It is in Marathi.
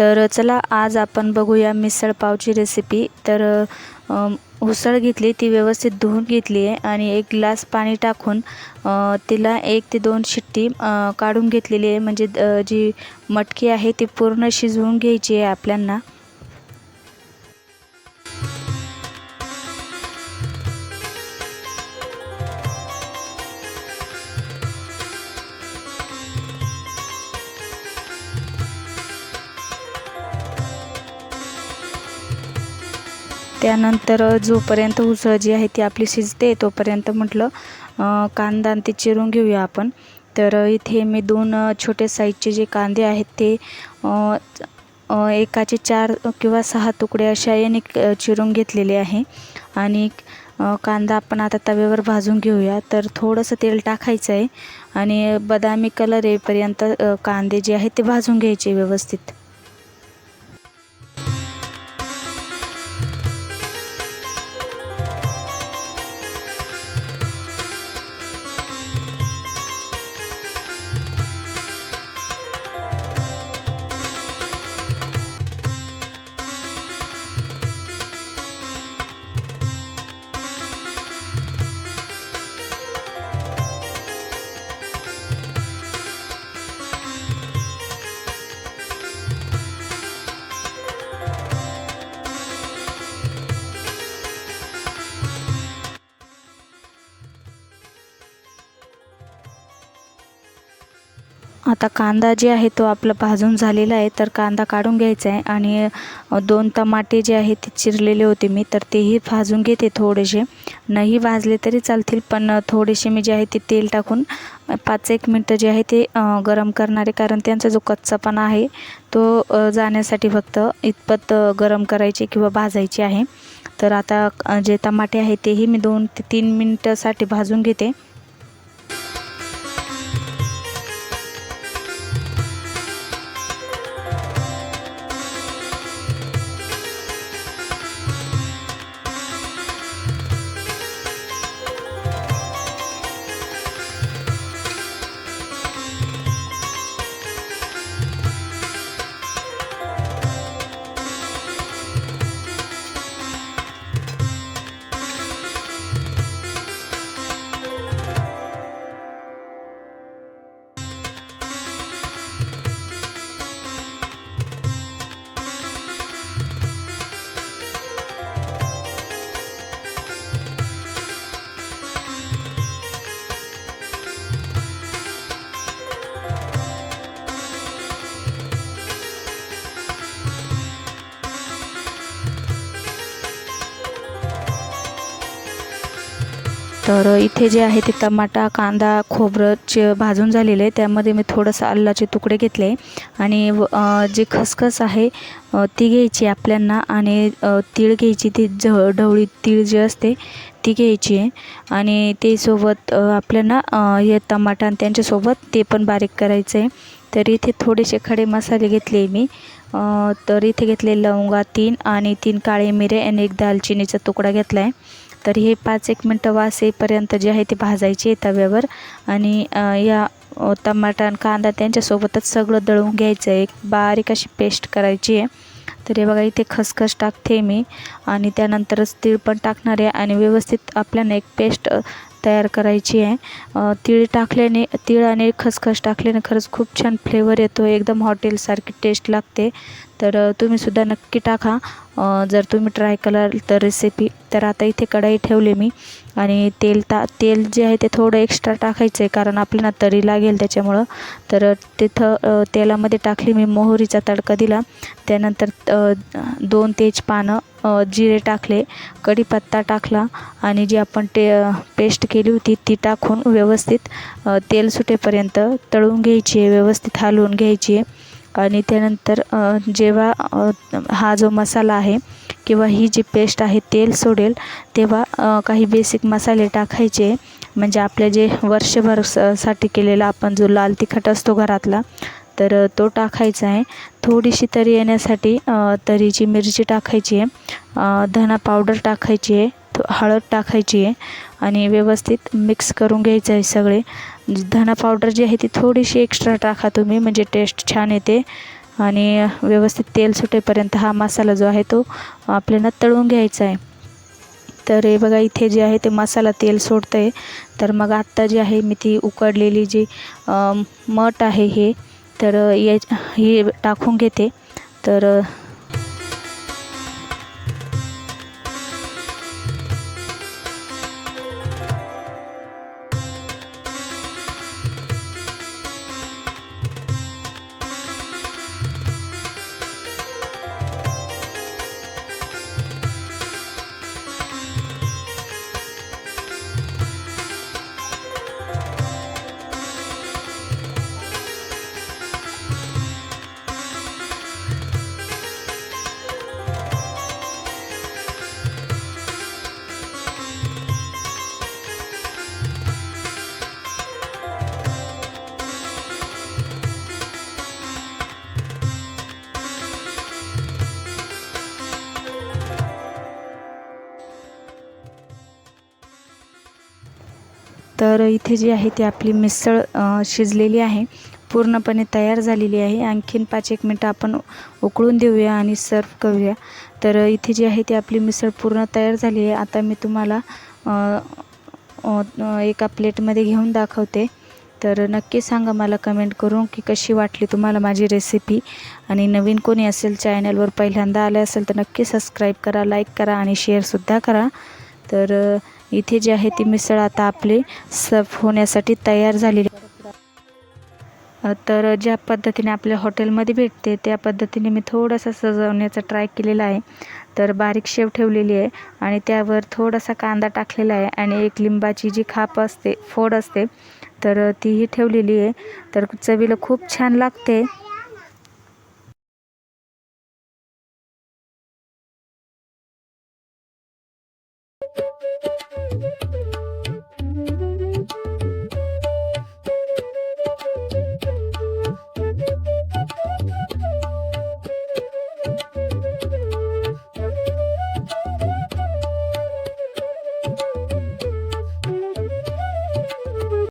तर चला आज आपण बघूया मिसळ पावची रेसिपी तर उसळ घेतली ती व्यवस्थित धुवून घेतली आहे आणि एक ग्लास पाणी टाकून तिला एक ते दोन शिट्टी काढून घेतलेली आहे. म्हणजे जी मटकी आहे ती पूर्ण शिजवून घ्यायची आहे आपल्यांना. त्यानंतर जोपर्यंत उसळ जी आहे ती आपली शिजते तोपर्यंत म्हटलं कांदा आणि ते चिरून घेऊया आपण. तर इथे मी दोन छोटे साईजचे जे कांदे आहेत ते एकाचे चार किंवा सहा तुकडे अशा याने चिरून घेतलेले आहे. आणि कांदा आपण आता तव्यावर भाजून घेऊया. तर थोडंसं तेल टाकायचं आहे. आणि बदामी कलर येईपर्यंत कांदे जे आहेत ते भाजून घ्यायचे व्यवस्थित. आता कांदा जे आहे तो आपला भाजून झालेला आहे तर कांदा काढून घ्यायचा आहे आणि दोन टमाटे जे आहे ते चिरलेले होते मी तर तेही भाजून घेते थोडेसे. नाही भाजले तरी चालतील पण थोडेसे मी जे आहे ते तेल टाकून पाच एक मिनटं जे आहे ते गरम करणारे कारण त्यांचा जो कच्चापणा आहे तो जाण्यासाठी फक्त इतपत गरम करायचे किंवा भाजायचे आहे. तर आता जे टमाटे आहे तेही मी दोन ते तीन मिनटासाठी भाजून घेते. तर इथे जे आहे ते टमाटा कांदा खोबरं भाजून झालेलं आहे त्यामध्ये मी थोडंसं आल्लाचे तुकडे घेतले आणि व- खसखस आहे ती घ्यायची आपल्यांना आणि तीळ घ्यायची. ती झ ढवळी तीळ जी असते ती घ्यायची आहे आणि ते सोबत आपल्याला हे टमाटा आणि त्यांच्यासोबत ते पण बारीक करायचं. आहे तर इथे थोडेसे खडे मसाले घेतले मी. तर इथे घेतले लवंगा तीन आणि तीन काळे मिरे आणि एक दालचिनीचा तुकडा घेतला आहे तर हे पाच एक मिनटं वास येईपर्यंत जे आहे ते भाजायचे तव्यावर. आणि या टमाटा आणि कांदा त्यांच्यासोबतच सगळं दळून घ्यायचं आहे. एक बारीक अशी पेस्ट करायची आहे. तर हे बघा इथे खसखस टाकते मी. आणि त्यानंतरच तीळ पण टाकणार आहे. आणि व्यवस्थित आपल्याला एक पेस्ट तयार करायची आहे. तीळ टाकल्याने तीळ आणि खसखस टाकल्याने खरंच खूप छान फ्लेवर येतो एकदम हॉटेलसारखी टेस्ट लागते. तर तुम्हीसुद्धा नक्की टाका. जर तुम्ही ट्राय कराल तर रेसिपी तर आता इथे कढाई ठेवली मी. आणि तेल ता तेल जे आहे ते थोडं एक्स्ट्रा टाकायचं आहे कारण आपल्याला तरी लागेल त्याच्यामुळं. तर तिथं तेलामध्ये टाकली मी मोहरीचा तडका दिला. त्यानंतर दोन तेजपानं पानं जिरे टाकले कढीपत्ता टाकला आणि जी आपण ते पेस्ट केली होती ती टाकून व्यवस्थित तेल सुटेपर्यंत तळून घ्यायची आहे व्यवस्थित हलवून घ्यायची आहे. आणि त्यानंतर जेव्हा हा जो मसाला आहे किंवा ही जी पेस्ट आहे तेल सोडेल तेव्हा काही बेसिक मसाले टाकायचे. म्हणजे आपले जे वर्षभरसाठी केलेला आपण जो लाल तिखट असतो घरातला तर तो टाकायचा आहे. थोडीशी तरी येण्यासाठी तरीची मिरची टाकायची आहे. धना पावडर टाकायची आहे. हळद टाकायची आहे आणि व्यवस्थित मिक्स करून घ्यायचं आहे सगळे. धना पावडर जी आहे ती थोडीशी एक्स्ट्रा टाका तुम्ही म्हणजे टेस्ट छान येते. आणि व्यवस्थित तेल सुटेपर्यंत हा मसाला जो आहे तो आपल्याला तळून घ्यायचा आहे. तर हे बघा इथे जे आहे ते मसाला तेल सोडतं आहे तर मग आत्ता जी आहे मी ती उकडलेली जी मठ आहे हे तर या हे टाकून घेते. तर तर इथे जी आहे ती आपली मिसळ शिजलेली आहे. पूर्णपणे तयार झालेली आहे. आणखीन पाच एक मिनटं आपण उकळून देऊया आणि सर्व करूया. तर इथे जी आहे ती आपली मिसळ पूर्ण तयार झाली आहे. आता मी तुम्हाला एका प्लेटमध्ये घेऊन दाखवते. तर नक्की सांगा मला कमेंट करून की कशी वाटली तुम्हाला माझी रेसिपी. आणि नवीन कोणी असेल चॅनलवर पहिल्यांदा आले असेल तर नक्की सबस्क्राईब करा लाईक करा आणि शेअरसुद्धा करा. तर इथे जी आहे ती मिसळ आता आपली सर्व होण्यासाठी तयार झालेली तर ज्या पद्धतीने आपल्या हॉटेलमध्ये भेटते त्या पद्धतीने मी थोडासा सजवण्याचा ट्राय केलेला आहे. तर बारीक शेव ठेवलेली आहे आणि त्यावर थोडासा कांदा टाकलेला आहे आणि एक लिंबाची जी खाप असते फोड असते तर तीही ठेवलेली आहे. तर चवीला खूप छान लागते.